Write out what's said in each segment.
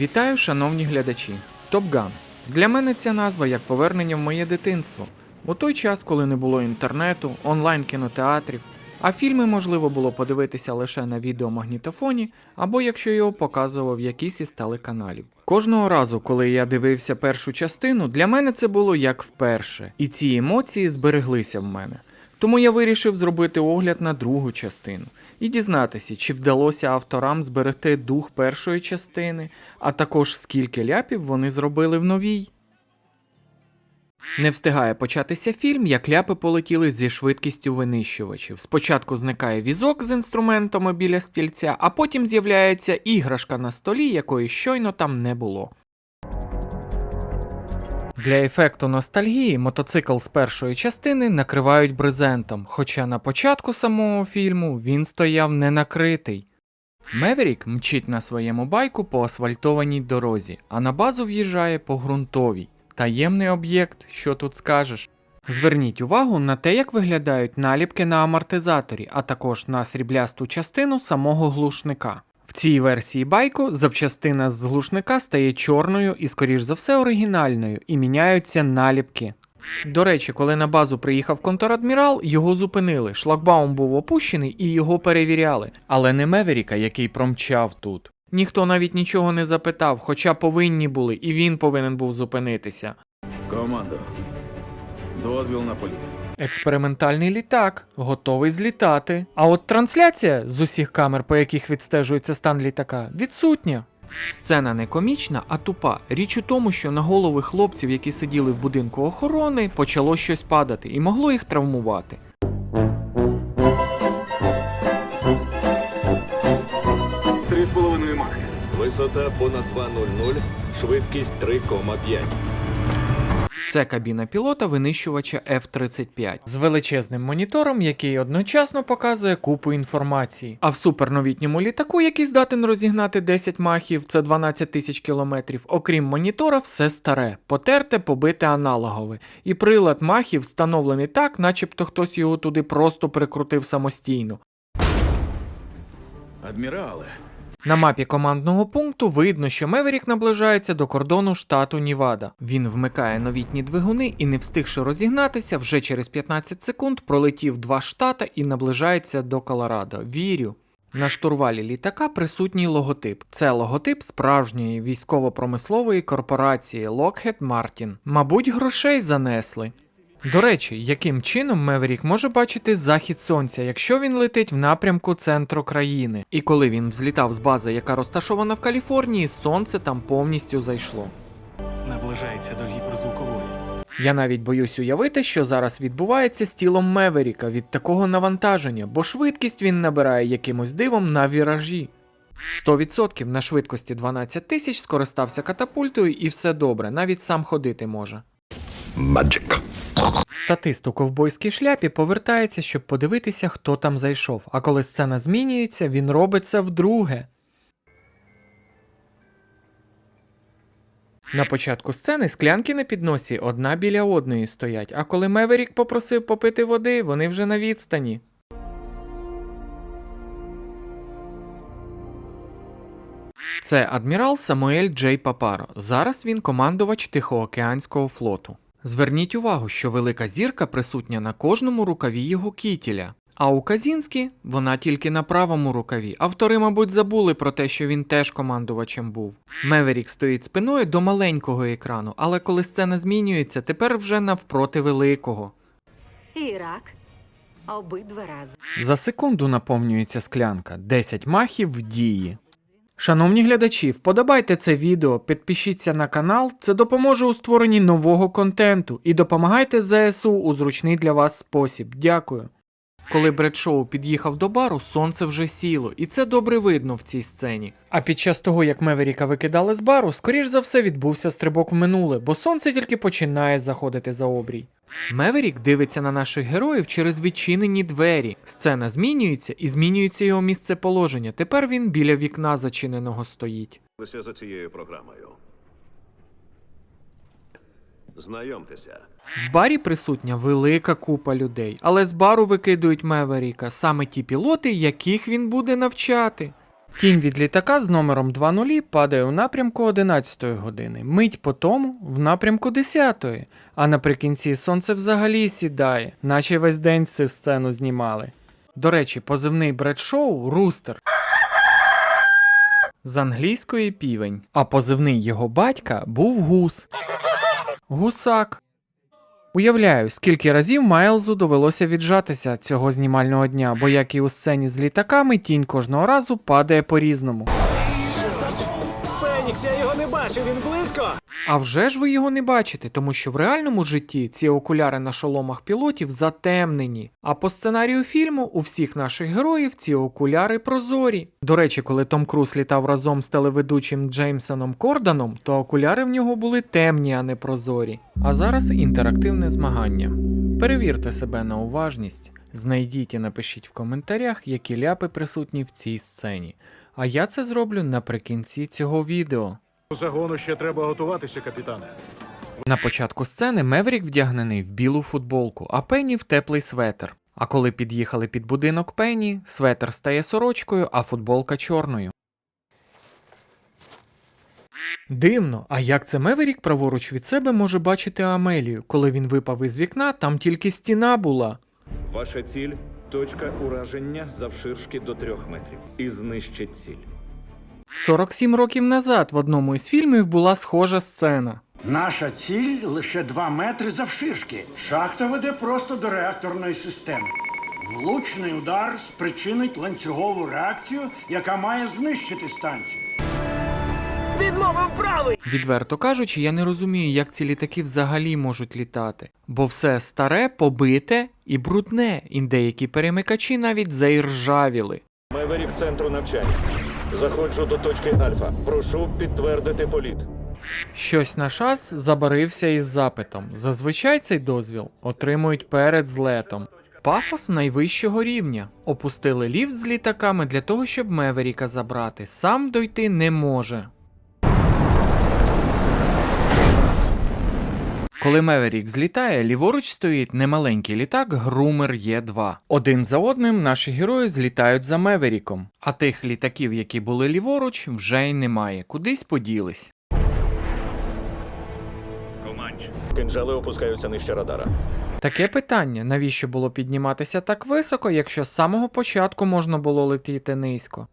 Вітаю, шановні глядачі. Топган. Для мене ця назва як повернення в моє дитинство. У той час, коли не було інтернету, онлайн кінотеатрів, а фільми можливо було подивитися лише на відеомагнітофоні, або якщо його показував якийсь із телеканалів. Кожного разу, коли я дивився першу частину, для мене це було як вперше, і ці емоції збереглися в мене. Тому я вирішив зробити огляд на другу частину і дізнатися, чи вдалося авторам зберегти дух першої частини, а також скільки ляпів вони зробили в новій. Не встигає початися фільм, як ляпи полетіли зі швидкістю винищувачів. Спочатку зникає візок з інструментами біля стільця, а потім з'являється іграшка на столі, якої щойно там не було. Для ефекту ностальгії мотоцикл з першої частини накривають брезентом, хоча на початку самого фільму він стояв не накритий. Меверік мчить на своєму байку по асфальтованій дорозі, а на базу в'їжджає по ґрунтовій. Таємний об'єкт, що тут скажеш. Зверніть увагу на те, як виглядають наліпки на амортизаторі, а також на сріблясту частину самого глушника. Цій версії байку запчастина з глушника стає чорною і, скоріш за все, оригінальною, і міняються наліпки. До речі, коли на базу приїхав контрадмірал, його зупинили. Шлагбаум був опущений і його перевіряли, але не Меверіка, який промчав тут. Ніхто навіть нічого не запитав, хоча повинні були, і він повинен був зупинитися. Командо. Дозвіл на політ. Експериментальний літак, готовий злітати. А от трансляція з усіх камер, по яких відстежується стан літака, відсутня. Сцена не комічна, а тупа. Річ у тому, що на голови хлопців, які сиділи в будинку охорони, почало щось падати і могло їх травмувати. Три з половиною махи. Висота понад 2.00, швидкість 3,5. Це кабіна пілота винищувача F-35 з величезним монітором, який одночасно показує купу інформації. А в суперновітньому літаку, який здатен розігнати 10 махів, це 12 тисяч кілометрів, окрім монітора, все старе, потерте, побите аналогове. І прилад махів встановлений так, начебто хтось його туди просто прикрутив самостійно. Адмірале. На мапі командного пункту видно, що Меверік наближається до кордону штату Нівада. Він вмикає новітні двигуни і, не встигши розігнатися, вже через 15 секунд пролетів два штата і наближається до Колорадо. Вірю. На штурвалі літака присутній логотип. Це логотип справжньої військово-промислової корпорації Lockheed Martin. Мабуть, грошей занесли. До речі, яким чином Меверік може бачити захід сонця, якщо він летить в напрямку центру країни? І коли він взлітав з бази, яка розташована в Каліфорнії, сонце там повністю зайшло. наближається до гіперзвукової. Я навіть боюсь уявити, що зараз відбувається з тілом Меверіка від такого навантаження, бо швидкість він набирає якимось дивом на віражі. 100% на швидкості 12 тисяч скористався катапультою і все добре, навіть сам ходити може. Статист у ковбойській шляпі повертається, щоб подивитися, хто там зайшов, а коли сцена змінюється, він робить це вдруге. На початку сцени склянки на підносі одна біля одної стоять, а коли Меверік попросив попити води, вони вже на відстані. Це адмірал Самуель Джей Папаро. Зараз він командувач Тихоокеанського флоту. Зверніть увагу, що велика зірка присутня на кожному рукаві його кітіля. А у Казінські вона тільки на правому рукаві. Автори, мабуть, забули про те, що він теж командувачем був. Меверік стоїть спиною до маленького екрану, але коли сцена змінюється, тепер вже навпроти великого. Ірак. Обидва рази. За секунду наповнюється склянка, 10 махів в дії. Шановні глядачі, вподобайте це відео, підпишіться на канал, це допоможе у створенні нового контенту і допомагайте ЗСУ у зручний для вас спосіб. Дякую. Коли Бред Шоу під'їхав до бару, сонце вже сіло, і це добре видно в цій сцені. А під час того, як Меверіка викидали з бару, скоріш за все відбувся стрибок в минуле, бо сонце тільки починає заходити за обрій. Меверік дивиться на наших героїв через відчинені двері. Сцена змінюється і змінюється його місце положення. Тепер він біля вікна зачиненого стоїть. За цією програмою. Знайомтеся. В барі присутня велика купа людей, але з бару викидують Меверіка саме ті пілоти, яких він буде навчати. Тінь від літака з номером 20 падає у напрямку 11 години, мить по тому в напрямку 10, а наприкінці сонце взагалі сідає, наче весь день цю сцену знімали. До речі, позивний Бредшоу Рустер. З англійської півень, а позивний його батька був гус. Гусак. Уявляю, скільки разів Майлзу довелося віджатися цього знімального дня, бо як і у сцені з літаками, тінь кожного разу падає по-різному. Фенікс, його він близько. А вже ж ви його не бачите, тому що в реальному житті ці окуляри на шоломах пілотів затемнені. А по сценарію фільму у всіх наших героїв ці окуляри прозорі. До речі, коли Том Круз літав разом з телеведучим Джеймсоном Корданом, то окуляри в нього були темні, а не прозорі. А зараз інтерактивне змагання. Перевірте себе на уважність, знайдіть і напишіть в коментарях, які ляпи присутні в цій сцені. А я це зроблю наприкінці цього відео. Загону ще треба готуватися, капітане. На початку сцени Меврік вдягнений в білу футболку, а Пенні в теплий светр. А коли під'їхали під будинок Пенні, светр стає сорочкою, а футболка чорною. Дивно, а як це Меверік праворуч від себе може бачити Амелію? Коли він випав із вікна, там тільки стіна була. Ваша ціль точка ураження завширшки до трьох метрів. І знищить ціль. 47 років назад в одному із фільмів була схожа сцена. Наша ціль лише 2 метри завширшки. Шахта веде просто до реакторної системи. Влучний удар спричинить ланцюгову реакцію, яка має знищити станцію. Відмовив правий. Відверто кажучи, я не розумію, як ці літаки взагалі можуть літати. Бо все старе, побите і брудне, і деякі перемикачі навіть заіржавіли. Меверік центру навчання. Заходжу до точки Альфа. Прошу підтвердити політ. Щось на шас забарився із запитом. Зазвичай цей дозвіл отримують перед злетом. Пафос найвищого рівня. Опустили ліфт з літаками для того, щоб Меверіка забрати. Сам дойти не може. Коли Меверік злітає, ліворуч стоїть немаленький літак Грумер Є2. Один за одним наші герої злітають за Меверіком, а тих літаків, які були ліворуч, вже й немає, кудись поділись. Кинджали опускаються нижче радара. Таке питання, навіщо було підніматися так високо, якщо з самого початку можна було летіти низько?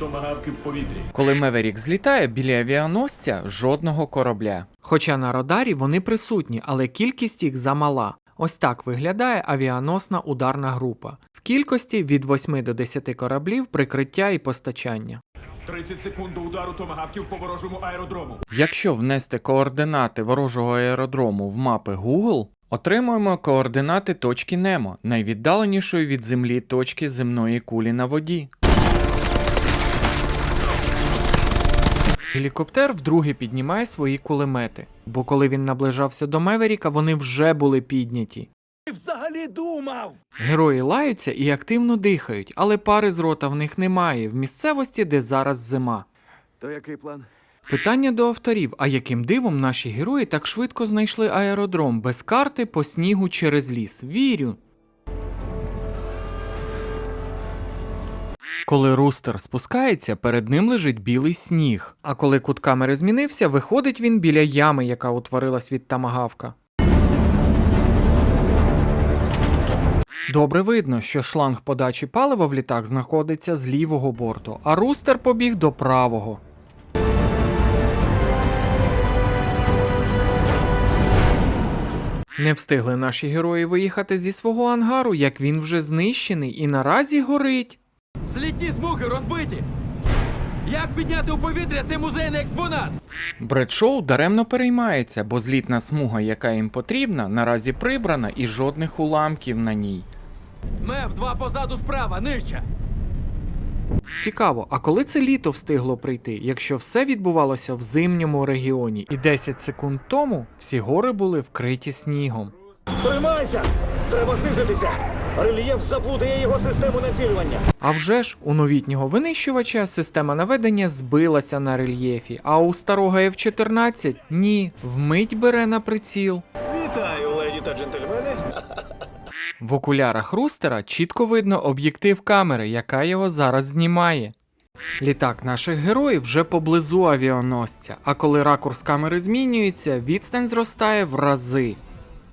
Томагавки в повітрі. Коли Меверік злітає, біля авіаносця жодного корабля. Хоча на радарі вони присутні, але кількість їх замала. Ось так виглядає авіаносна ударна група. В кількості від 8 до 10 кораблів прикриття і постачання. 30 секунд до удару томагавків по ворожому аеродрому. Якщо внести координати ворожого аеродрому в мапи Google, отримуємо координати точки Немо, найвіддаленішої від землі точки земної кулі на воді. Гелікоптер вдруге піднімає свої кулемети, бо коли він наближався до Меверіка, вони вже були підняті. Взагалі думав. Герої лаються і активно дихають, але пари з рота в них немає в місцевості, де зараз зима. То який план? Питання до авторів: а яким дивом наші герої так швидко знайшли аеродром без карти по снігу через ліс? Вірю. Коли рустер спускається, перед ним лежить білий сніг. А коли кут камери змінився, виходить він біля ями, яка утворилась від тамагавка. Добре видно, що шланг подачі палива в літак знаходиться з лівого борту, а рустер побіг до правого. Не встигли наші герої виїхати зі свого ангару, як він вже знищений і наразі горить. Злітні смуги розбиті. Як підняти у повітря цей музейний експонат? Бредшоу даремно переймається, бо злітна смуга, яка їм потрібна, наразі прибрана і жодних уламків на ній. Мев два позаду справа, нижче. Цікаво, а коли це літо встигло прийти, якщо все відбувалося в зимньому регіоні, і 10 секунд тому всі гори були вкриті снігом. Тримайся! Треба знизитися. Рельєф заплутає його систему націлювання. А вже ж у новітнього винищувача система наведення збилася на рельєфі, а у старого F-14 ні, вмить бере на приціл. Вітаю, леді та джентльмени. В окулярах рустера чітко видно об'єктив камери, яка його зараз знімає. Літак наших героїв вже поблизу авіаносця, а коли ракурс камери змінюється, відстань зростає в рази.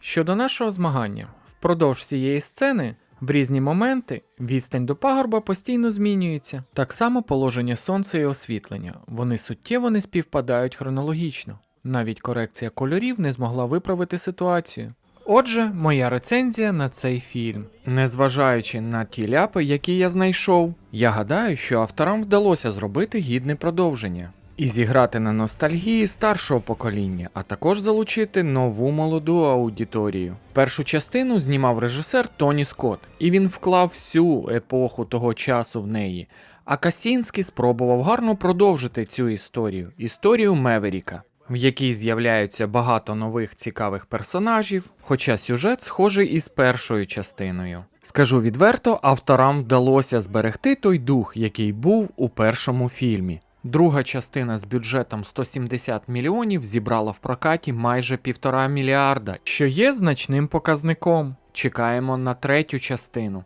Щодо нашого змагання, впродовж всієї сцени, в різні моменти, відстань до пагорба постійно змінюється. Так само положення сонця і освітлення. Вони суттєво не співпадають хронологічно. Навіть корекція кольорів не змогла виправити ситуацію. Отже, моя рецензія на цей фільм. Незважаючи на ті ляпи, які я знайшов, я гадаю, що авторам вдалося зробити гідне продовження і зіграти на ностальгії старшого покоління, а також залучити нову молоду аудиторію. Першу частину знімав режисер Тоні Скотт, і він вклав всю епоху того часу в неї. А Касінський спробував гарно продовжити цю історію історію Меверіка в якій з'являються багато нових цікавих персонажів, хоча сюжет схожий із першою частиною. Скажу відверто, авторам вдалося зберегти той дух, який був у першому фільмі. Друга частина з бюджетом 170 мільйонів зібрала в прокаті майже півтора мільярда, що є значним показником. Чекаємо на третю частину.